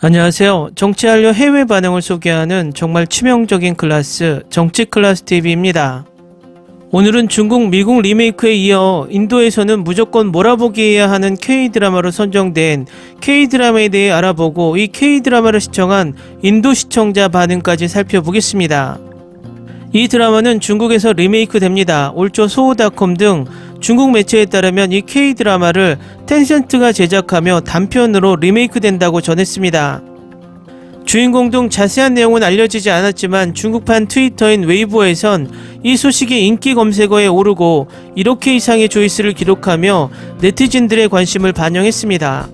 안녕하세요. 정치한료 해외 반응을 소개하는 정말 치명적인 클래스 정치 클래스 TV입니다. 오늘은 중국, 미국 리메이크에 이어 인도에서는 무조건 몰아보기해야 하는 K-드라마로 선정된 K-드라마에 대해 알아보고 이 K-드라마를 시청한 인도 시청자 반응까지 살펴보겠습니다. 이 드라마는 중국에서 리메이크 됩니다. 올 초 소호닷컴 등 중국 매체에 따르면 이 K-드라마를 텐센트가 제작하며 단편으로 리메이크 된다고 전했습니다. 주인공 등 자세한 내용은 알려지지 않았지만 중국판 트위터인 웨이보에선 이 소식이 인기 검색어에 오르고 1억 이상의 조회수를 기록하며 네티즌들의 관심을 반영했습니다.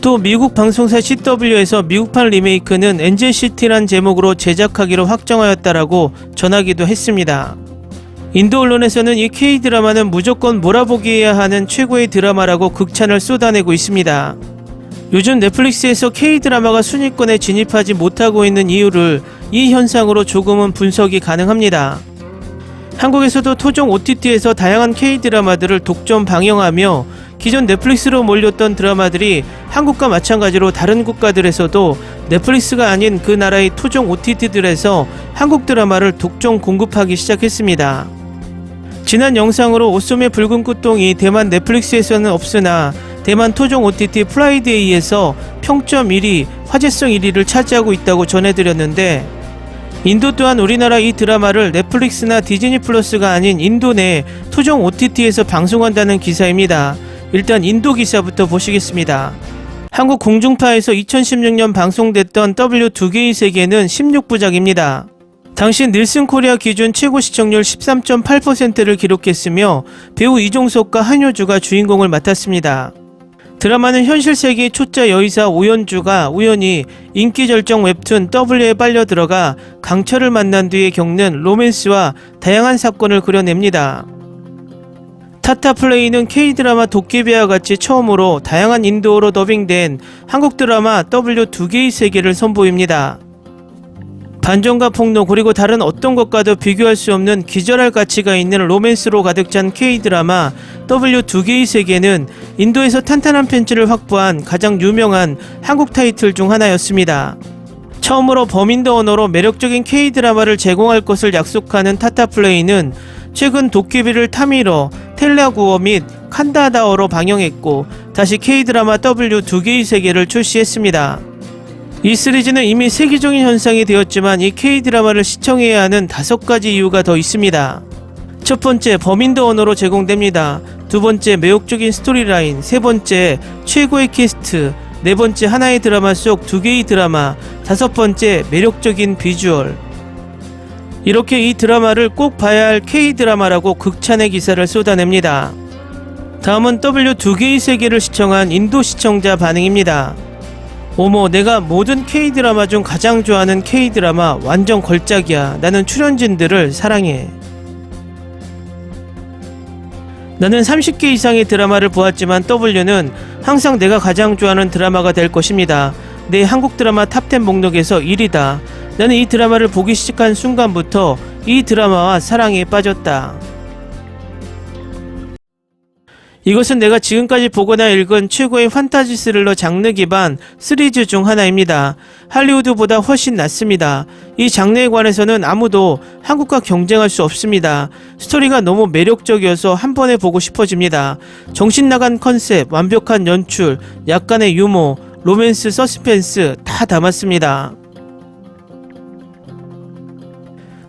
또 미국 방송사 CW에서 미국판 리메이크는 엔젤시티란 제목으로 제작하기로 확정하였다라고 전하기도 했습니다. 인도 언론에서는 이 K-드라마는 무조건 몰아보기해야 하는 최고의 드라마라고 극찬을 쏟아내고 있습니다. 요즘 넷플릭스에서 K-드라마가 순위권에 진입하지 못하고 있는 이유를 이 현상으로 조금은 분석이 가능합니다. 한국에서도 토종 OTT에서 다양한 K-드라마들을 독점 방영하며 기존 넷플릭스로 몰렸던 드라마들이 한국과 마찬가지로 다른 국가들에서도 넷플릭스가 아닌 그 나라의 토종 OTT들에서 한국 드라마를 독점 공급하기 시작했습니다. 지난 영상으로 오쏘의 붉은 꽃동이 대만 넷플릭스에서는 없으나 대만 토종 OTT 프라이데이에서 평점 1위, 화제성 1위를 차지하고 있다고 전해드렸는데 인도 또한 우리나라 이 드라마를 넷플릭스나 디즈니 플러스가 아닌 인도 내 토종 OTT에서 방송한다는 기사입니다. 일단 인도 기사부터 보시겠습니다. 한국 공중파에서 2016년 방송됐던 W 두 개의 세계는 16부작입니다. 당시 닐슨 코리아 기준 최고 시청률 13.8%를 기록했으며 배우 이종석과 한효주가 주인공을 맡았습니다. 드라마는 현실 세계의 초짜 여의사 오연주가 우연히 인기 절정 웹툰 W에 빨려 들어가 강철을 만난 뒤에 겪는 로맨스와 다양한 사건을 그려냅니다. 타타 플레이는 K-드라마 도깨비와 같이 처음으로 다양한 인도어로 더빙된 한국 드라마 W 두 개의 세계를 선보입니다. 반전과 폭로 그리고 다른 어떤 것과도 비교할 수 없는 기절할 가치가 있는 로맨스로 가득 찬 K-드라마 W 두 개의 세계는 인도에서 탄탄한 팬츠를 확보한 가장 유명한 한국 타이틀 중 하나였습니다. 처음으로 범인도 언어로 매력적인 K-드라마를 제공할 것을 약속하는 타타플레이는 최근 도깨비를 타미러, 텔라구어 및 칸다다어로 방영했고 다시 K-드라마 W 두 개의 세계를 출시했습니다. 이 시리즈는 이미 세계적인 현상이 되었지만 이 K-드라마를 시청해야 하는 다섯 가지 이유가 더 있습니다. 첫 번째, 범인도 언어로 제공됩니다. 두 번째, 매혹적인 스토리라인. 세 번째, 최고의 캐스트. 네 번째, 하나의 드라마 속 두 개의 드라마. 다섯 번째, 매력적인 비주얼. 이렇게 이 드라마를 꼭 봐야 할 K-드라마라고 극찬의 기사를 쏟아냅니다. 다음은 W 두 개의 세계를 시청한 인도 시청자 반응입니다. 어머, 내가 모든 K-드라마 중 가장 좋아하는 K-드라마 완전 걸작이야. 나는 출연진들을 사랑해. 나는 30개 이상의 드라마를 보았지만 W는 항상 내가 가장 좋아하는 드라마가 될 것입니다. 내 한국 드라마 탑10 목록에서 1위다. 나는 이 드라마를 보기 시작한 순간부터 이 드라마와 사랑에 빠졌다. 이것은 내가 지금까지 보거나 읽은 최고의 판타지 스릴러 장르 기반 시리즈 중 하나입니다. 할리우드보다 훨씬 낫습니다. 이 장르에 관해서는 아무도 한국과 경쟁할 수 없습니다. 스토리가 너무 매력적이어서 한 번에 보고 싶어집니다. 정신 나간 컨셉, 완벽한 연출, 약간의 유머, 로맨스, 서스펜스 다 담았습니다.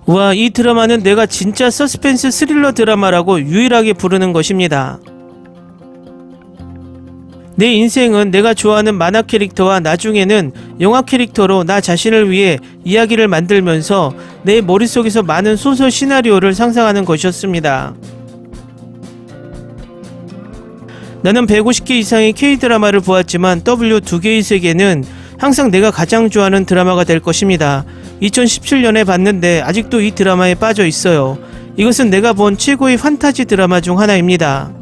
와, 이 드라마는 내가 진짜 서스펜스 스릴러 드라마라고 유일하게 부르는 것입니다. 내 인생은 내가 좋아하는 만화 캐릭터와 나중에는 영화 캐릭터로 나 자신을 위해 이야기를 만들면서 내 머릿속에서 많은 소설 시나리오를 상상하는 것이었습니다. 나는 150개 이상의 K-드라마를 보았지만 W 두 개의 세계는 항상 내가 가장 좋아하는 드라마가 될 것입니다. 2017년에 봤는데 아직도 이 드라마에 빠져 있어요. 이것은 내가 본 최고의 판타지 드라마 중 하나입니다.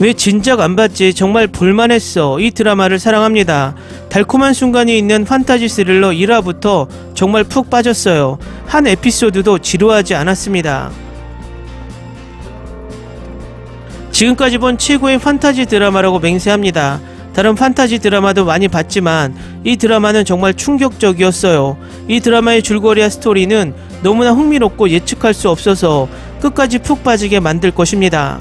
왜 진작 안 봤지? 정말 볼만했어. 이 드라마를 사랑합니다. 달콤한 순간이 있는 판타지 스릴러 1화부터 정말 푹 빠졌어요. 한 에피소드도 지루하지 않았습니다. 지금까지 본 최고의 판타지 드라마라고 맹세합니다. 다른 판타지 드라마도 많이 봤지만 이 드라마는 정말 충격적이었어요. 이 드라마의 줄거리와 스토리는 너무나 흥미롭고 예측할 수 없어서 끝까지 푹 빠지게 만들 것입니다.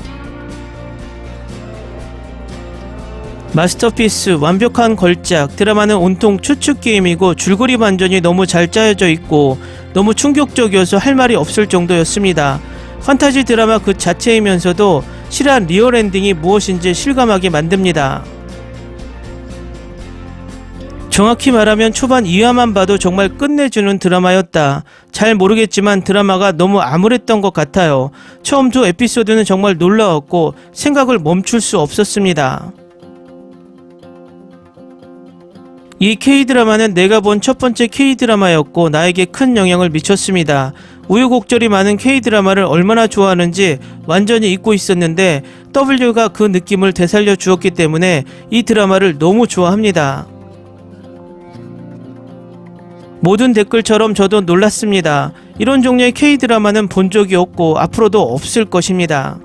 마스터피스 완벽한 걸작 드라마는 온통 추측 게임이고 줄거리 반전이 너무 잘 짜여져 있고 너무 충격적이어서 할 말이 없을 정도였습니다. 판타지 드라마 그 자체이면서도 실한 리얼 엔딩이 무엇인지 실감하게 만듭니다. 정확히 말하면 초반 2화만 봐도 정말 끝내주는 드라마였다. 잘 모르겠지만 드라마가 너무 암울했던 것 같아요. 처음 두 에피소드는 정말 놀라웠고 생각을 멈출 수 없었습니다. 이 K-드라마는 내가 본 첫 번째 K-드라마였고 나에게 큰 영향을 미쳤습니다. 우유곡절이 많은 K-드라마를 얼마나 좋아하는지 완전히 잊고 있었는데 W가 그 느낌을 되살려 주었기 때문에 이 드라마를 너무 좋아합니다. 모든 댓글처럼 저도 놀랐습니다. 이런 종류의 K-드라마는 본 적이 없고 앞으로도 없을 것입니다.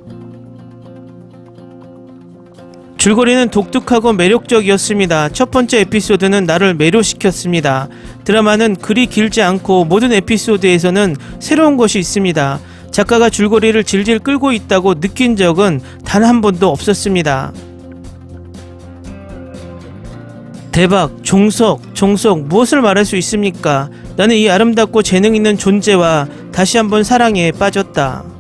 줄거리는 독특하고 매력적이었습니다. 첫 번째 에피소드는 나를 매료시켰습니다. 드라마는 그리 길지 않고 모든 에피소드에서는 새로운 것이 있습니다. 작가가 줄거리를 질질 끌고 있다고 느낀 적은 단 한 번도 없었습니다. 대박, 종석, 종석, 무엇을 말할 수 있습니까? 나는 이 아름답고 재능 있는 존재와 다시 한번 사랑에 빠졌다.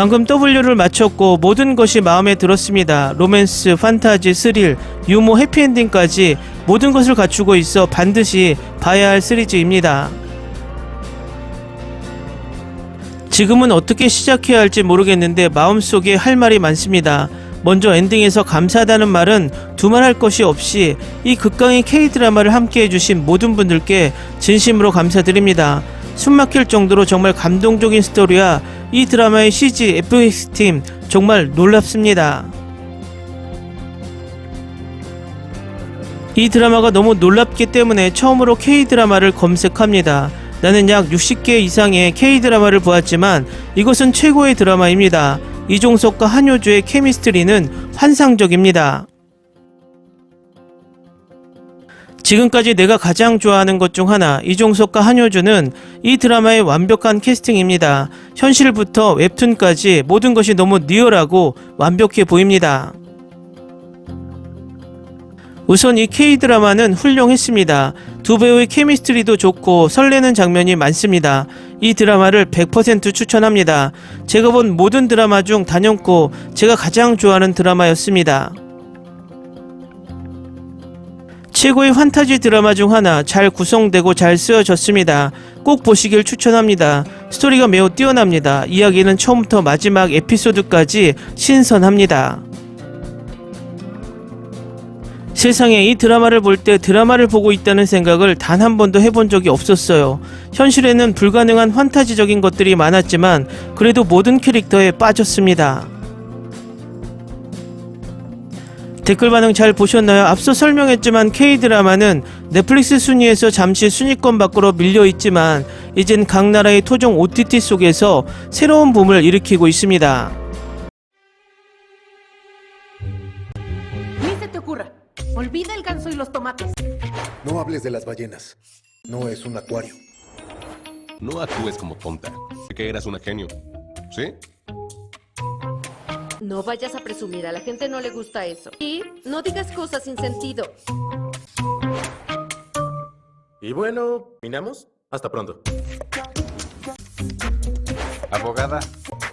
방금 W를 마쳤고 모든 것이 마음에 들었습니다. 로맨스, 판타지, 스릴, 유머, 해피엔딩까지 모든 것을 갖추고 있어 반드시 봐야 할 시리즈입니다. 지금은 어떻게 시작해야 할지 모르겠는데 마음속에 할 말이 많습니다. 먼저 엔딩에서 감사하다는 말은 두말할 것이 없이 이 극강의 K-드라마를 함께 해주신 모든 분들께 진심으로 감사드립니다. 숨막힐 정도로 정말 감동적인 스토리와 이 드라마의 CG, FX팀 정말 놀랍습니다. 이 드라마가 너무 놀랍기 때문에 처음으로 K-드라마를 검색합니다. 나는 약 60개 이상의 K-드라마를 보았지만 이것은 최고의 드라마입니다. 이종석과 한효주의 케미스트리는 환상적입니다. 지금까지 내가 가장 좋아하는 것 중 하나, 이종석과 한효주는 이 드라마의 완벽한 캐스팅입니다. 현실부터 웹툰까지 모든 것이 너무 리얼하고 완벽해 보입니다. 우선 이 K-드라마는 훌륭했습니다. 두 배우의 케미스트리도 좋고 설레는 장면이 많습니다. 이 드라마를 100% 추천합니다. 제가 본 모든 드라마 중 단연코 제가 가장 좋아하는 드라마였습니다. 최고의 판타지 드라마 중 하나 잘 구성되고 잘 쓰여졌습니다. 꼭 보시길 추천합니다. 스토리가 매우 뛰어납니다. 이야기는 처음부터 마지막 에피소드까지 신선합니다. 세상에 이 드라마를 볼 때 드라마를 보고 있다는 생각을 단 한 번도 해본 적이 없었어요. 현실에는 불가능한 환타지적인 것들이 많았지만 그래도 모든 캐릭터에 빠졌습니다. 댓글 반응 잘 보셨나요? 앞서 설명했지만 K-드라마는 넷플릭스 순위에서 잠시 순위권 밖으로 밀려 있지만 이젠 각 나라의 토종 OTT 속에서 새로운 붐을 일으키고 있습니다. Ni se te ocurra. Olvida el ganso y los tomates. No hables de las ballenas. No es un acuario. No actúes como tonta. Sé que eras una genio. ¿Sí? No vayas a presumir, a la gente no le gusta eso. Y no digas cosas sin sentido. Y bueno, ¿minamos? Hasta pronto. Abogada,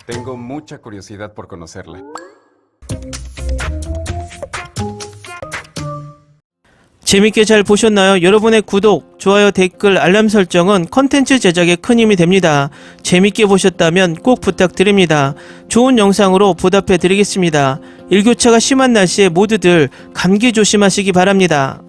tengo mucha curiosidad por conocerla. 재밌게 잘 보셨나요? 여러분의 구독, 좋아요, 댓글, 알람 설정은 컨텐츠 제작에 큰 힘이 됩니다. 재밌게 보셨다면 꼭 부탁드립니다. 좋은 영상으로 보답해 드리겠습니다. 일교차가 심한 날씨에 모두들 감기 조심하시기 바랍니다.